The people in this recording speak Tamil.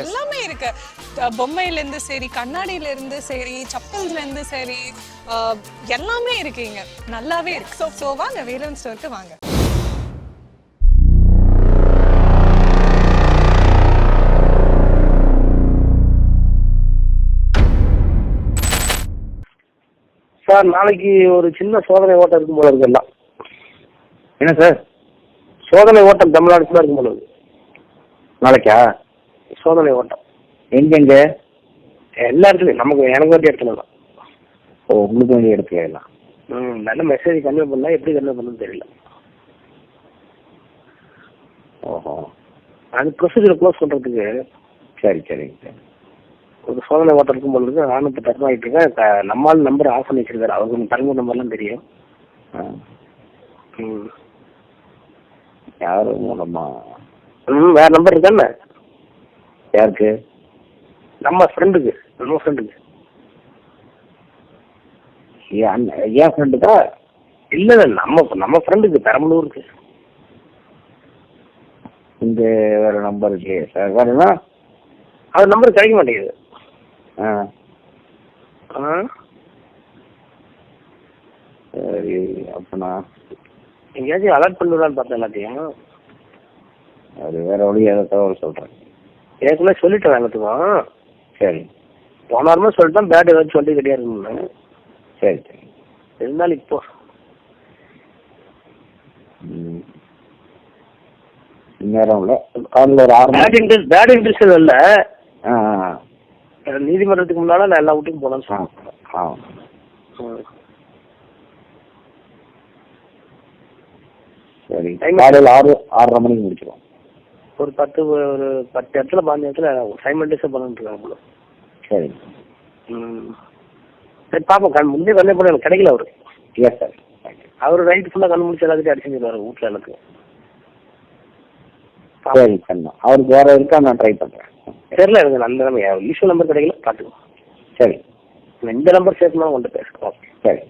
எல்லாமே இருக்கு. பொம்மையில இருந்து சரி கண்ணாடியில இருந்து சரி செப்பல்ஸ்ல இருந்து சரி எல்லாமே இருக்கு இங்க. நல்லாவே இருக்கு. ஸோ ஸோ வாங்க வேலன் ஸ்டோருக்கு வாங்க. சார் நாளைக்கு ஒரு சின்ன சோதனை ஓட்டம் இருக்கும் போல இருக்கு எல்லாம். என்ன சார்? சோதனை ஓட்டம் தமிழ்நாடு ஃபுல்லாக இருக்கும் போல இருக்கு. நாளைக்கா? சோதனை ஓட்டம். எங்கெங்க? எல்லா இடத்துலையும். நமக்கு எனக்கு வேண்டிய இடத்துல தான். ஓ உங்களுக்கு வேண்டிய இடத்துல எல்லாம்? ம் நல்ல மெசேஜ் கன்வே பண்ணலாம் எப்படி கன்வே பண்ணணும்னு தெரியல. ஓஹோ. அது ப்ரொசீஜரை க்ளோஸ் பண்ணுறதுக்கு சரி சரிங்க சார். ஒரு சோதனை ஓட்டம் இருக்கும் போல இருக்கு நானும் இப்போ டர்ன் ஆகிட்டு இருக்கேன் நம்மால் நம்பர் ஆஃப் பண்ணி வச்சிருக்காரு. அவருக்கு தரங்க நம்பர்லாம் தெரியும். ம். யார் மூலமா? ம் வேற நம்பர் இருக்காண்ணே யாருக்கு? நம்ம ஃப்ரெண்டுக்கு நம்ம ஃப்ரெண்டுக்கு என் ஃப்ரெண்டுக்கா இல்லை இல்லை நம்ம நம்ம ஃப்ரெண்டுக்கு பெரம்பலூருக்கு. இந்த வேற நம்பர் இல்லையே சார் வேற என்ன? அது நம்பர் கிடைக்க மாட்டேங்குது. ஆ. ஆ? சரி அப்பனா. எங்கேயாச்சும் அலர்ட் பண்ணிவிடலான்னு பார்த்தேன் எல்லாத்தையும். அது வேற வழி ஏதோ தகவல் சொல்கிறேன் ஏற்கனவே சொல்லிட்டேன் எல்லாத்துக்கும். சரி. போன வாரமே சொல்லிட்டேன் பேட் ஏதாச்சும் சொல்லி கிடையாது சரி சரி. இருந்தாலும் இப்போ. நேரம் இல்லை. ஒரு ஆறு பேட் இன்ட்ரெஸ்ட் பேட் இன்ட்ரெஸ்ட் இல்லை. நீதிமன்றத்துக்கு முன்னால நான் எல்லா வீட்டுக்கும் போகலான்னு சொன்னேன். சரி. காலையில் ஆறு ஆறரை மணிக்கு முடிச்சிடும் ஒரு பத்து ஒரு பத்து இடத்துல பாஞ்சு இடத்துல சைமண்டேஸாக பண்ணிட்டு இருக்காங்க சரி. ம். சரி பார்ப்போம் கண் முன்னே கண்ணே போட எனக்கு கிடைக்கல அவரு. எஸ் சார் அவர் நைட்டு ஃபுல்லாக கண்ணு முடிச்சு எல்லாத்தையும் அடிச்சுருவாரு வீட்டில் எனக்கு. சரி கண்ணா. அவருக்கு வேற இருக்கா? நான் ட்ரை பண்ணுறேன் தெரியல எனக்கு அந்த நம்ம யூஸ்வல் நம்பர் கிடைக்கல பார்த்துக்கோ சரி. இந்த நம்பர் சேர்த்துனா கொண்டு பேசுகிறோம் சரி.